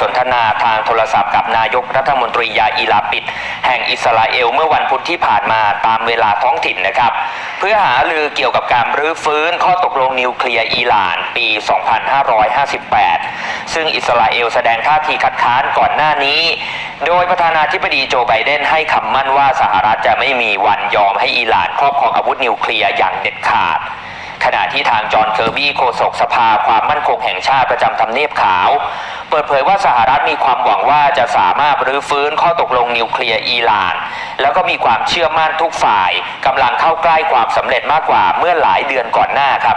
สนทนาทางโทรศัพท์กับนายกรัฐมนตรียาอีลาปิด แห่งอิสราเอลเมื่อวันพุธที่ผ่านมาตามเวลาท้องถิ่นนะครับ เพื่อหาลือเกี่ยวกับการรื้อฟื้นข้อตกลงนิวเคลียร์อิหร่านปี 2558 ซึ่งอิสราเอลแสดงท่าทีคัดค้านก่อนหน้านี้ โดยประธานาธิบดีโจไบเดนให้คำมั่นว่าสหรัฐจะไม่มีวันยอมให้อิหร่านครอบครองอาวุธนิวเคลียร์อย่างเด็ดขาด ขณะที่ทางจอห์นเคอร์บี้โฆษกสภาความมั่นคงแห่งชาติประจำทำเนียบขาว เปิดเผยว่าสหรัฐมีความหวังว่าจะสามารถรื้อฟื้นข้อตกลงนิวเคลียร์อิหร่าน แล้วก็มีความเชื่อมั่นทุกฝ่ายกำลังเข้าใกล้ความสำเร็จมากกว่าเมื่อหลายเดือนก่อนหน้าครับ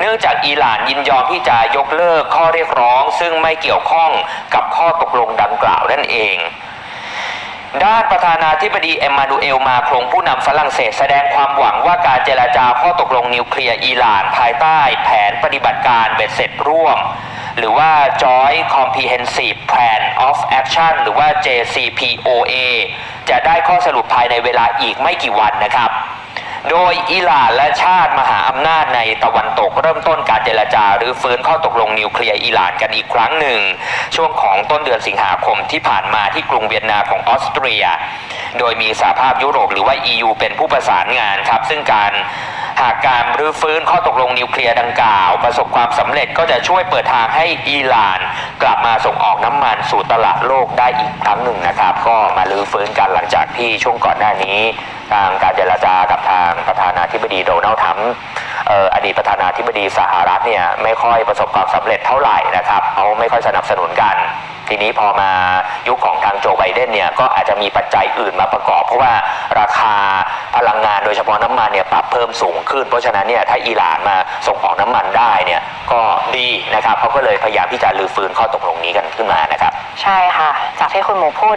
เนื่องจากอิหร่านยินยอมที่จะยกเลิกข้อเรียกร้อง ซึ่งไม่เกี่ยวข้องกับข้อตกลงดังกล่าวนั่นเอง ด้านประธานาธิบดีเอ็มมานูเอลมาครงผู้นำฝรั่งเศสแสดงความหวังว่าการเจรจาข้อตกลงนิวเคลียร์อิหร่าน ภายใต้แผนปฏิบัติการเบ็ดเสร็จร่วม หรือว่า Joint Comprehensive Plan of Action หรือว่า JCPOA จะได้ข้อสรุปภายในเวลาอีกไม่กี่วันนะครับ โดยอิหร่านและชาติมหาอำนาจในตะวันตกเริ่มต้นการเจรจาหรือฟื้นข้อตกลงนิวเคลียร์อิหร่านกันอีกครั้งหนึ่ง ช่วงของต้นเดือนสิงหาคมที่ผ่านมาที่กรุงเวียนนาของออสเตรีย โดยมีสหภาพยุโรปหรือว่า EU เป็นผู้ประสานงานครับ ซึ่งการหากการรื้อฟื้นข้อตกลงนิวเคลียร์ดังกล่าว ประสบความสำเร็จก็จะช่วยเปิดทางให้อิหร่าน กลับมาส่งออกน้ำมันสู่ตลาดโลกได้อีกครั้งหนึ่งนะครับ ก็มารื้อฟื้นกันหลังจากที่ช่วงก่อนหน้านี้ ทางการเจรจากับทางประธานาธิบดีโดนัลด์ทรัมป์อดีตประธานาธิบดีสหรัฐเนี่ยไม่ค่อยประสบความสำเร็จเท่าไหร่นะครับเขาไม่ค่อยสนับสนุนกัน ทีนี้พอมายุคของทางโจไบเดนเนี่ยก็อาจจะมีปัจจัยอื่นมาประกอบ เพราะว่าราคาพลังงานโดยเฉพาะน้ำมันเนี่ยปรับเพิ่มสูงขึ้น เพราะฉะนั้นเนี่ยถ้าอิหร่านมาส่งออกน้ำมันได้เนี่ยก็ดีนะครับเขาก็เลยพยายามที่จะรื้อฟื้นข้อตกลงนี้กันขึ้นมานะครับ ใช่ค่ะ จากที่คุณหมูพูด